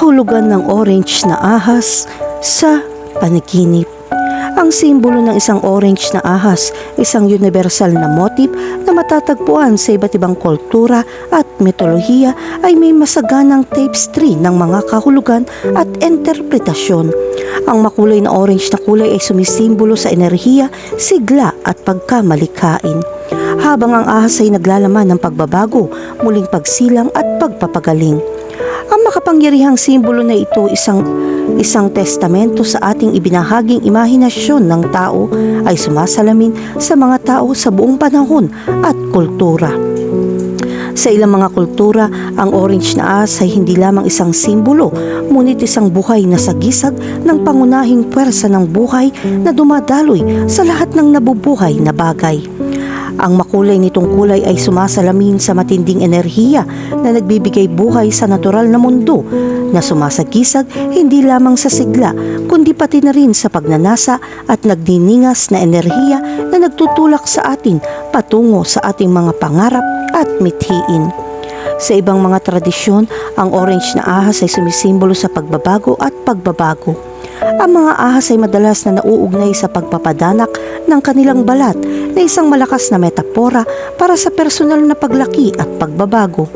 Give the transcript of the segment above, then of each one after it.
kahulugan ng orange na ahas sa panaginip. Ang simbolo ng isang orange na ahas, isang universal na motif na matatagpuan sa iba't ibang kultura at mitolohiya ay may masaganang tapestry ng mga kahulugan at interpretasyon. Ang makulay na orange na kulay ay sumisimbolo sa enerhiya, sigla at pagkamalikain. Habang ang ahas ay naglalaman ng pagbabago, muling pagsilang at pagpapagaling. Ang makapangyarihang simbolo na ito isang isang testamento sa ating ibinahaging imahinasyon ng tao ay sumasalamin sa mga tao sa buong panahon at kultura. Sa ilang mga kultura, ang orange na ahas ay hindi lamang isang simbolo, ngunit isang buhay na sagisag ng pangunahing pwersa ng buhay na dumadaloy sa lahat ng nabubuhay na bagay. Ang makulay nitong kulay ay sumasalamin sa matinding enerhiya na nagbibigay buhay sa natural na mundo na sumasagisag hindi lamang sa sigla kundi pati na rin sa pagnanasa at nagniningas na enerhiya na nagtutulak sa atin patungo sa ating mga pangarap at mithiin. Sa ibang mga tradisyon, ang orange na ahas ay sumisimbolo sa pagbabago at pagbabago. Ang mga ahas ay madalas na nauugnay sa pagpapadanak ng kanilang balat na isang malakas na metapora para sa personal na paglaki at pagbabago.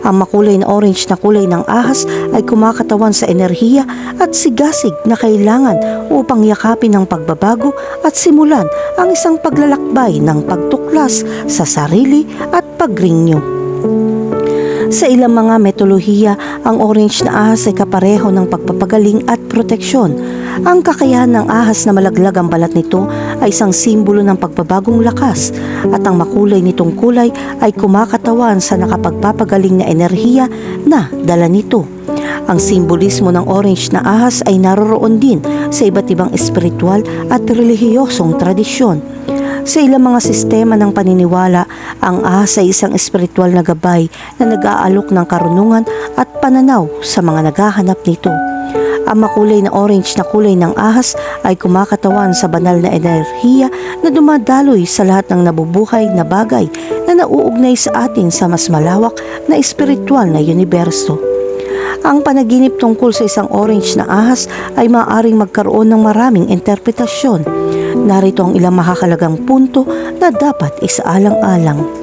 Ang makulay na orange na kulay ng ahas ay kumakatawan sa enerhiya at sigasig na kailangan upang yakapin ang pagbabago at simulan ang isang paglalakbay ng pagtuklas sa sarili at pagrinyo. Sa ilang mga metolohiya, ang orange na ahas ay kapareho ng pagpapagaling at proteksyon. Ang kakayahan ng ahas na malaglag ang balat nito ay isang simbolo ng pagbabagong lakas at ang makulay nitong kulay ay kumakatawan sa nakapagpapagaling na enerhiya na dala nito. Ang simbolismo ng orange na ahas ay naroroon din sa iba't ibang espiritual at relihiyosong tradisyon. Sa ilang mga sistema ng paniniwala, ang ahas ay isang espiritual na gabay na nag-aalok ng karunungan at pananaw sa mga naghahanap nito. Ang makulay na orange na kulay ng ahas ay kumakatawan sa banal na enerhiya na dumadaloy sa lahat ng nabubuhay na bagay na nauugnay sa atin sa mas malawak na espiritual na universo. Ang panaginip tungkol sa isang orange na ahas ay maaaring magkaroon ng maraming interpretasyon. Narito ang ilang makakalagang punto na dapat isaalang-alang.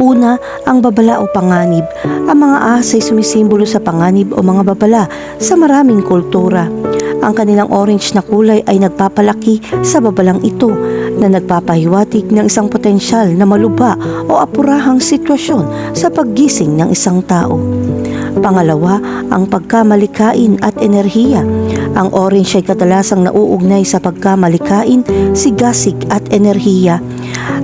Una, ang babala o panganib. Ang mga ahas ay sumisimbolo sa panganib o mga babala sa maraming kultura. Ang kanilang orange na kulay ay nagpapalaki sa babalang ito na nagpapahiwatig ng isang potensyal na maluba o apurahang sitwasyon sa paggising ng isang tao. Pangalawa, ang pagkamalikain at enerhiya. Ang orange ay kadalasang nauugnay sa pagkamalikain, sigasig at enerhiya.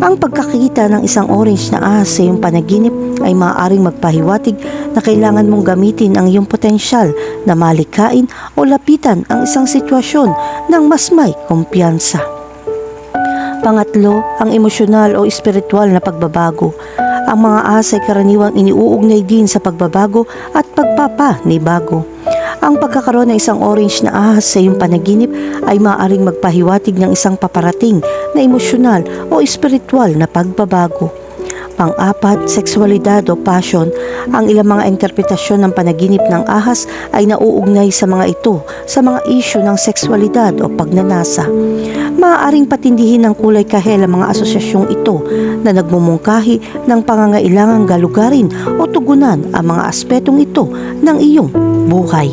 Ang pagkakita ng isang orange na ahas sa iyong panaginip ay maaaring magpahiwatig na kailangan mong gamitin ang iyong potensyal na malikain o lapitan ang isang sitwasyon ng mas may kumpiyansa. Pangatlo, ang emosyonal o espiritual na pagbabago. Ang mga ahas ay karaniwang iniuugnay din sa pagbabago at pagpapanibago. Ang pagkakaroon ng isang orange na ahas sa iyong panaginip ay maaaring magpahiwatig ng isang paparating na emosyonal o espiritual na pagbabago. Pang-apat, sexualidad o passion. Ang ilang mga interpretasyon ng panaginip ng ahas ay nauugnay sa mga ito sa mga isyu ng sexualidad o pagnanasa. Maaaring patindihin ng kulay kahel ang mga asosyasyong ito na nagmumungkahi ng pangangailangang galugarin o tugunan ang mga aspetong ito ng iyong buhay.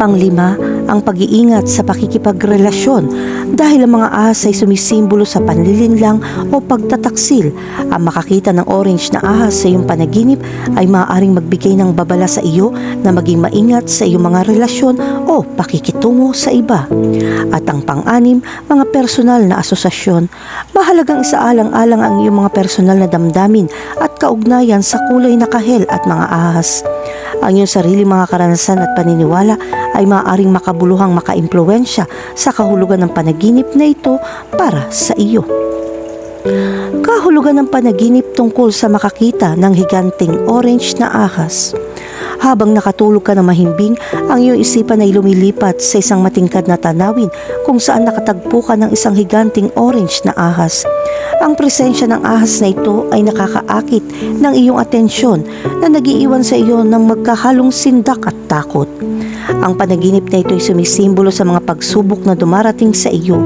Panglima, ang pag-iingat sa pakikipagrelasyon dahil ang mga ahas ay sumisimbolo sa panlilinlang o pagtataksil. Ang makakita ng orange na ahas sa iyong panaginip ay maaaring magbigay ng babala sa iyo na maging maingat sa iyong mga relasyon o pakikitungo sa iba. At ang pang-anim, mga personal na asosasyon. Mahalagang isaalang-alang ang iyong mga personal na damdamin at kaugnayan sa kulay na kahel at mga ahas. Ang iyong sarili mga karanasan at paniniwala ay maaaring makabuluhang makaimpluensya sa kahulugan ng panaginip na ito para sa iyo. Kahulugan ng panaginip tungkol sa makakita ng higanting orange na ahas. Habang nakatulog ka na mahimbing, ang iyong isipan ay lumilipat sa isang matingkad na tanawin kung saan nakatagpo ka ng isang higanting orange na ahas. Ang presensya ng ahas na ito ay nakakaakit ng iyong atensyon na nagiiwan sa iyo ng magkahalong sindak at takot. Ang panaginip na ito ay sumisimbolo sa mga pagsubok na dumarating sa iyo.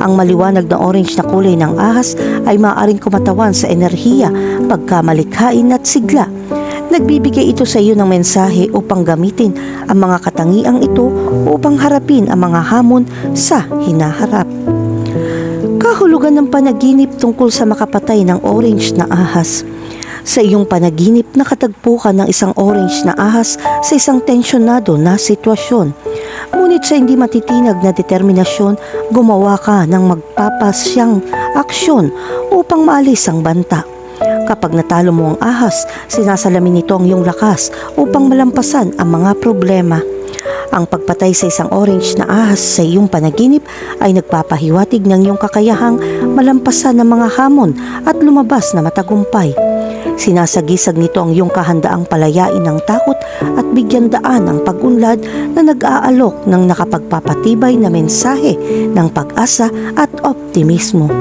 Ang maliwanag na orange na kulay ng ahas ay maaaring kumatawan sa enerhiya, pagkamalikhain at sigla. Nagbibigay ito sa iyo ng mensahe upang gamitin ang mga katangiang ito upang harapin ang mga hamon sa hinaharap. Kahulugan ng panaginip tungkol sa makapatay ng orange na ahas. Sa iyong panaginip, nakatagpo ka ng isang orange na ahas sa isang tensyonado na sitwasyon. Ngunit sa hindi matitinag na determinasyon, gumawa ka ng magpapasyang aksyon upang maalis ang banta. Kapag natalo mo ang ahas, sinasalamin nito ang iyong lakas upang malampasan ang mga problema. Ang pagpatay sa isang orange na ahas sa iyong panaginip ay nagpapahiwatig ng iyong kakayahang malampasan ng mga hamon at lumabas na matagumpay. Sinasagisag nito ang iyong kahandaang palayain ng takot at bigyan daan ang pag-unlad na nag-aalok ng nakapagpapatibay na mensahe ng pag-asa at optimismo.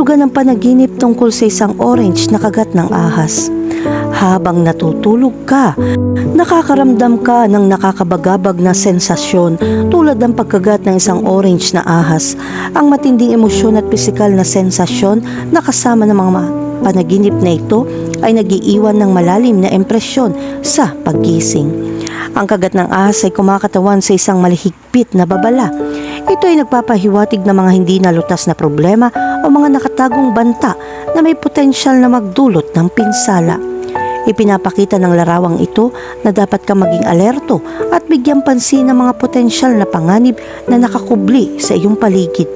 Kahulugan ng panaginip tungkol sa isang orange na kagat ng ahas. Habang natutulog ka, nakakaramdam ka ng nakakabagabag na sensasyon tulad ng pagkagat ng isang orange na ahas. Ang matinding emosyon at pisikal na sensasyon na kasama ng mga panaginip na ito ay nagiiwan ng malalim na impresyon sa paggising. Ang kagat ng ahas ay kumakatawan sa isang malihigpit na babala. Ito ay nagpapahiwatig ng mga hindi nalutas na problema o mga nakatagong banta na may potensyal na magdulot ng pinsala. Ipinapakita ng larawang ito na dapat ka maging alerto at bigyan pansin ng mga potensyal na panganib na nakakubli sa iyong paligid.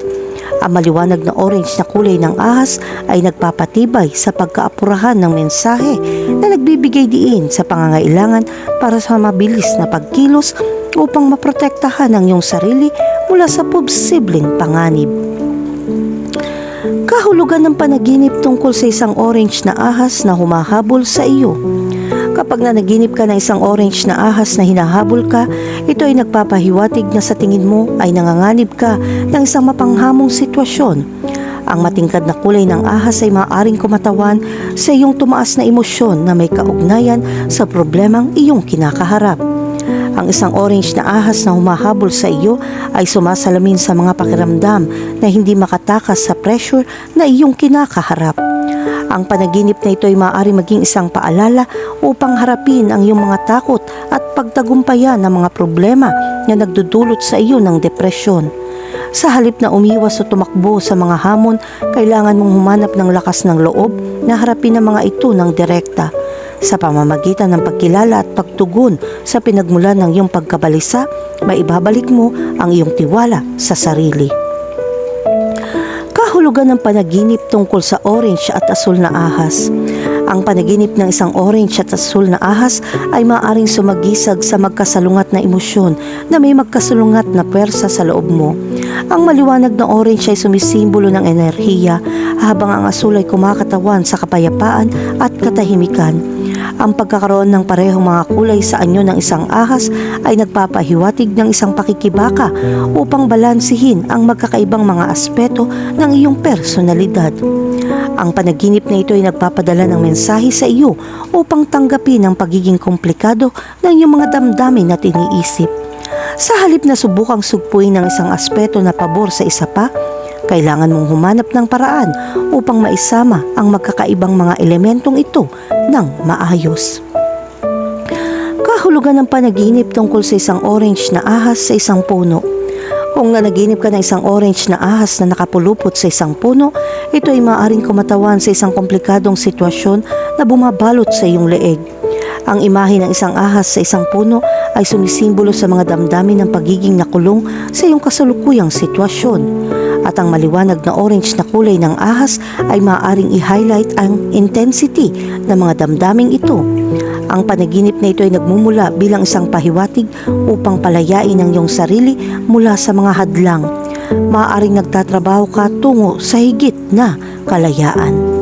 Ang maliwanag na orange na kulay ng ahas ay nagpapatibay sa pagkaapurahan ng mensahe na nagbibigay diin sa pangangailangan para sa mabilis na pagkilos upang maprotektahan ang iyong sarili mula sa posibleng panganib. Kahulugan ng panaginip tungkol sa isang orange na ahas na humahabol sa iyo. Kapag nanaginip ka ng isang orange na ahas na hinahabol ka, ito ay nagpapahiwatig na sa tingin mo ay nanganganib ka ng isang mapanghamong sitwasyon. Ang matingkad na kulay ng ahas ay maaaring kumatawan sa iyong tumaas na emosyon na may kaugnayan sa problemang iyong kinakaharap. Ang isang orange na ahas na humahabol sa iyo ay sumasalamin sa mga pakiramdam na hindi makatakas sa pressure na iyong kinakaharap. Ang panaginip na ito ay maaari maging isang paalala upang harapin ang iyong mga takot at pagtagumpayan ng mga problema na nagdudulot sa iyo ng depresyon. Sa halip na umiwas o tumakbo sa mga hamon, kailangan mong humanap ng lakas ng loob na harapin ang mga ito ng direkta sa pamamagitan ng pagkilala at pagtugon sa pinagmulan ng iyong pagkabalisa, maibabalik mo ang iyong tiwala sa sarili. Kahulugan ng panaginip tungkol sa orange at asul na ahas. Ang panaginip ng isang orange at asul na ahas ay maaaring sumagisag sa magkasalungat na emosyon na may magkasalungat na pwersa sa loob mo. Ang maliwanag na orange ay sumisimbolo ng enerhiya habang ang asul ay kumakatawan sa kapayapaan at katahimikan. Ang pagkakaroon ng parehong mga kulay sa anyo ng isang ahas ay nagpapahiwatig ng isang pakikibaka upang balansihin ang magkakaibang mga aspeto ng iyong personalidad. Ang panaginip na ito ay nagpapadala ng mensahe sa iyo upang tanggapin ang pagiging komplikado ng iyong mga damdamin at iniisip. Sa halip na subukang sugpuin ng isang aspeto na pabor sa isa pa, kailangan mong humanap ng paraan upang maisama ang magkakaibang mga elementong ito ng maayos. Kahulugan ng panaginip tungkol sa isang orange na ahas sa isang puno. Kung nanaginip ka ng isang orange na ahas na nakapulupot sa isang puno, ito ay maaaring kumatawan sa isang komplikadong sitwasyon na bumabalot sa iyong leeg. Ang imahe ng isang ahas sa isang puno ay sumisimbolo sa mga damdamin ng pagiging nakulong sa iyong kasalukuyang sitwasyon. At ang maliwanag na orange na kulay ng ahas ay maaaring i-highlight ang intensity ng mga damdaming ito. Ang panaginip na ito ay nagmumula bilang isang pahiwatig upang palayain ang iyong sarili mula sa mga hadlang. Maaaring nagtatrabaho ka tungo sa higit na kalayaan.